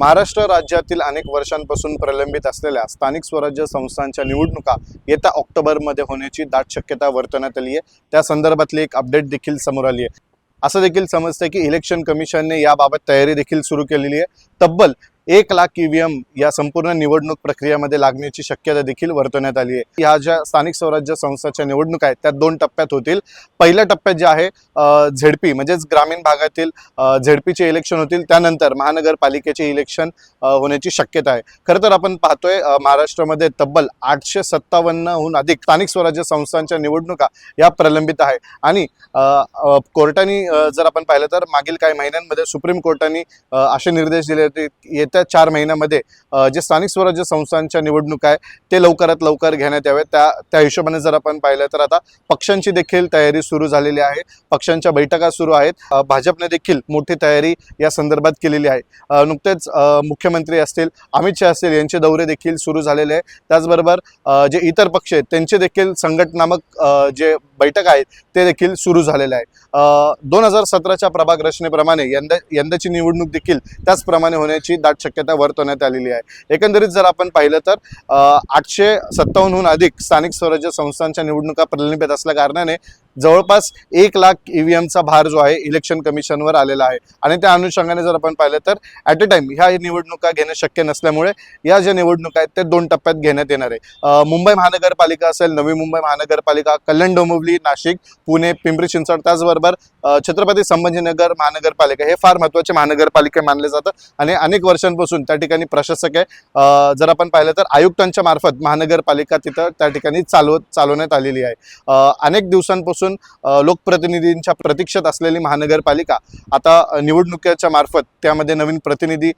महाराष्ट्र राज्यातील अनेक वर्षांपासून प्रलंबित असलेल्या स्थानिक स्वराज्य संस्थांच्या निवडणुका येत्या ऑक्टोबरमध्ये होण्याची दाट शक्यता वर्तवण्यात आली आहे. त्या संदर्भातली एक अपडेट देखील समोर आली आहे. असं देखील समजतंय की इलेक्शन कमिशनने याबाबत तयारी देखील सुरू केलेली आहे. तब्बल एक लाख ईव्हीएम या संपूर्ण निवडणूक प्रक्रियेमध्ये लागण्याची शक्यता देखील वर्तवण्यात आली आहे. या ज्या स्थानिक स्वराज्य संस्थाच्या निवडणुका आहेत त्या दोन टप्प्यात होतील. पहिल्या टप्प्यात जे आहे झेडपी म्हणजेच ग्रामीण भागातील झेडपीचे इलेक्शन होतील. त्यानंतर महानगरपालिकेचे इलेक्शन होण्याची शक्यता आहे. खरं तर आपण पाहतोय महाराष्ट्रामध्ये तब्बल आठशे सत्तावन्नहून अधिक स्थानिक स्वराज्य संस्थांच्या निवडणुका या प्रलंबित आहे. आणि कोर्टाने जर आपण पाहिलं तर मागील काही महिन्यांमध्ये सुप्रीम कोर्टाने असे निर्देश दिले होते येत्या येत्या चार महिन्यामध्ये जे स्थानिक स्वराज्य संस्थांच्या निवडणुका आहे ते लवकरात लवकर घेण्यात याव्यात त्या त्या हिशोबाने जर आपण पाहिलं तर आता पक्षांची देखील तयारी सुरू झालेली आहे. पक्षांच्या बैठका सुरू आहेत. भाजपने देखील मोठी तयारी या संदर्भात केलेली आहे. नुकतेच मुख्यमंत्री असतील अमित शहा असतील यांचे दौरे देखील सुरू झालेले आहे त्याचबरोबर जे इतर पक्ष आहेत त्यांचे देखील संघटनात्मक जे बैठक आहेत ते देखील सुरू झालेले आहे. दोन हजार सतराच्या प्रभाग रचनेप्रमाणे यंदा यंदाची निवडणूक देखील त्याचप्रमाणे होण्याची दाट शक्यता वर्तवण्यात आलेली आहे. एकंदरीत जर आपण पाहिलं तर आठशे सत्तावन्नहून अधिक स्थानिक स्वराज्य संस्थांच्या निवडणुका प्रलंबित असल्या कारणाने जवळपास एक लाख ईव्हीएमचा भार जो आहे इलेक्शन कमिशनवर आलेला आहे. आणि त्या अनुषंगाने जर आपण पाहिलं तर ॲट अ टाइम ह्या निवडणुका घेणं शक्य नसल्यामुळे या ज्या निवडणुका आहेत त्या दोन टप्प्यात घेण्यात येणार आहे. मुंबई महानगरपालिका असेल नवी मुंबई महानगरपालिका कल्याण डोंबिवली नाशिक पुणे पिंपरी चिंचवड त्याचबरोबर छत्रपती संभाजीनगर महानगरपालिका हे फार महत्त्वाचे महानगरपालिका मानले जातात. आणि अनेक वर्षांपासून त्या ठिकाणी प्रशासक आहे. जर आपण पाहिलं तर आयुक्तांच्या मार्फत महानगरपालिका तिथं त्या ठिकाणी चालवत चालवण्यात आलेली आहे. अनेक दिवसांपासून अ, लोकप्रतिनिधींच्या प्रतीक्षेत असलेली महानगरपालिका आता निवडणुकीच्या मार्फत त्यामध्ये नवीन प्रतिनिधी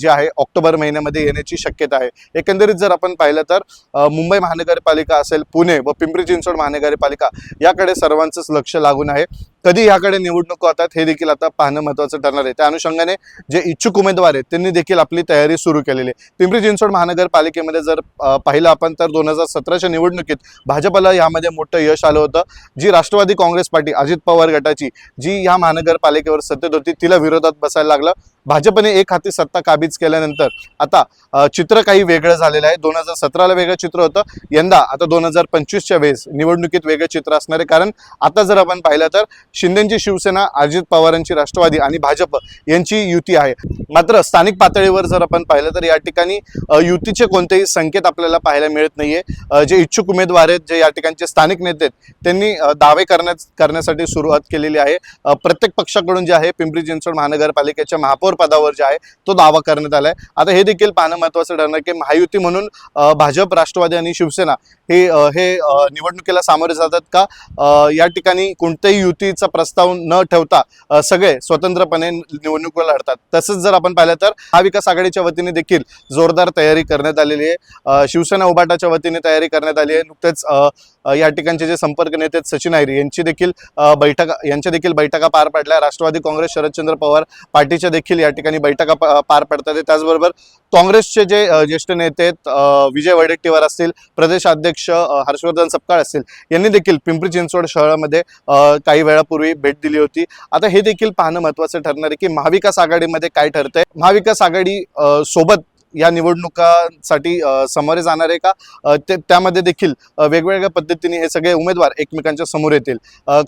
जे आहे ऑक्टोबर महिन्यामध्ये येण्याची शक्यता आहे. एकंदरीत जर आपण पाहिलं तर मुंबई महानगरपालिका असेल पुणे व पिंपरी चिंचवड महानगरपालिका याकडे सर्वांचंच लक्ष लागून आहे. कधी याकडे निवडणुका होतात हे देखील आता पाहणं महत्वाचं ठरणार आहे. त्या अनुषंगाने जे इच्छुक उमेदवार आहेत त्यांनी देखील आपली तयारी सुरू केलेली आहे. पिंपरी चिंचवड महानगरपालिकेमध्ये जर पाहिलं आपण तर दोन हजार सतराच्या निवडणुकीत भाजपला यामध्ये मोठं यश आलं होतं. जी राष्ट्रवादी काँग्रेस पार्टी अजित पवार गटाची जी या महानगरपालिकेवर सत्तेत होती तिला विरोधात बसायला लागलं. भाजपने एक हाती सत्ता काबीज केल्यानंतर आता चित्र काही वेगळं झालेलं आहे. दोन हजार सतराला वेगळं चित्र होतं. यंदा आता दोन हजार पंचवीसच्या वेळेस निवडणुकीत वेगळं चित्र असणार आहे. कारण आता जर आपण पाहिलं तर शिंदेची शिवसेना अजित पवारांची राष्ट्रवादी आणि भाजप यांची युती आहे. मात्र स्थानिक पातळीवर जर आपण पाहिलं तर या ठिकाणी युतीचे कोणतेही संकेत आपल्याला पाहायला मिळत नाहीये. जे इच्छुक उमेदवार आहेत जे या ठिकाणचे स्थानिक नेते आहेत त्यांनी दावे करण्यास करण्यासाठी सुरुवात केलेली आहे. प्रत्येक पक्षाकडून जे आहे पिंपरी चिंचवड महानगरपालिकेच्या महापौर पदावर जे आहे तो दावा करण्यात आलाय. आता हे देखील पाहणं महत्वाचं ठरणार की महायुती म्हणून भाजप राष्ट्रवादी आणि शिवसेना हे हे निवडणुकीला सामोरे जातात का? या ठिकाणी कोणत्याही युतीचा प्रस्ताव न ठेवता सगळे स्वतंत्रपणे निवडणुकीला लढतात. तसंच जर आपण पाहिलं तर महाविकास आघाडीच्या वतीने देखील जोरदार तयारी करण्यात आलेली आहे. शिवसेना उभाटाच्या वतीने तयारी करण्यात आली आहे. नुकतेच या ठिकाणचे जे संपर्क नेते आहेत सचिन आयरे यांची देखील बैठका यांच्या देखील बैठका पार पडल्या. राष्ट्रवादी काँग्रेस शरदचंद्र पवार पार्टीच्या देखील या ठिकाणी बैठका पार पडतात. त्याचबरोबर काँग्रेसचे जे ज्येष्ठ नेते आहेत विजय वडेट्टीवार असतील प्रदेशाध्यक्ष अध्यक्ष हर्षवर्धन सपकाळ असतील यांनी देखील पिंपरी चिंचवड शहरामध्ये काही वेळापूर्वी भेट दिली होती. आता हे देखील पाहणं महत्त्वाचं ठरणार आहे की महाविकास आघाडीमध्ये काय ठरतंय. महाविकास आघाडी सोबत या निवडणुकांसाठी समोरे सामोरे जाणार आहे का ते त्यामध्ये देखील वेगवेगळ्या पद्धतीने हे सगळे उमेदवार एकमेकांच्या समोर येतील.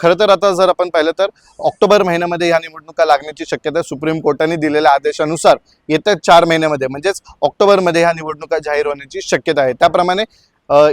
खरं तर आता जर आपण पाहिलं तर ऑक्टोबर महिन्यामध्ये या निवडणुका लागण्याची शक्यता सुप्रीम कोर्टाने दिलेल्या आदेशानुसार येत्या चार महिन्यामध्ये म्हणजेच ऑक्टोबरमध्ये ह्या निवडणुका जाहीर होण्याची शक्यता आहे. त्याप्रमाणे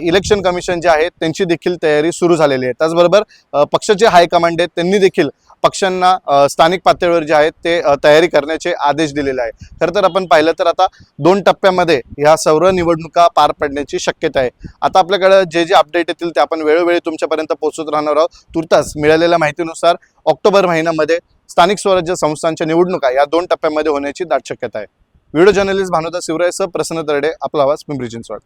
इलेक्शन कमिशन जे आहे त्यांची देखील तयारी सुरू झालेली आहे. त्याचबरोबर पक्षाचे हायकमांड आहेत त्यांनी देखील पक्षांना स्थानिक पातळीवर जे आहेत ते तयारी करण्याचे आदेश दिलेले आहे खरं तर आपण पाहिलं तर आता दोन टप्प्यामध्ये ह्या सर्व निवडणुका पार पडण्याची शक्यता आहे. आता आपल्याकडे जे जे अपडेट येतील ते आपण वेळोवेळी तुमच्यापर्यंत पोहोचत राहणार आहोत. तुर्तास मिळालेल्या माहितीनुसार ऑक्टोबर महिन्यामध्ये स्थानिक स्वराज्य संस्थांच्या निवडणुका या दोन टप्प्यामध्ये होण्याची दाट शक्यता आहे. व्हिडिओ जर्नलिस्ट भानुदा शिवराय सह प्रसन्न तरडे आपला आवाज पिंपरी चिंचवड.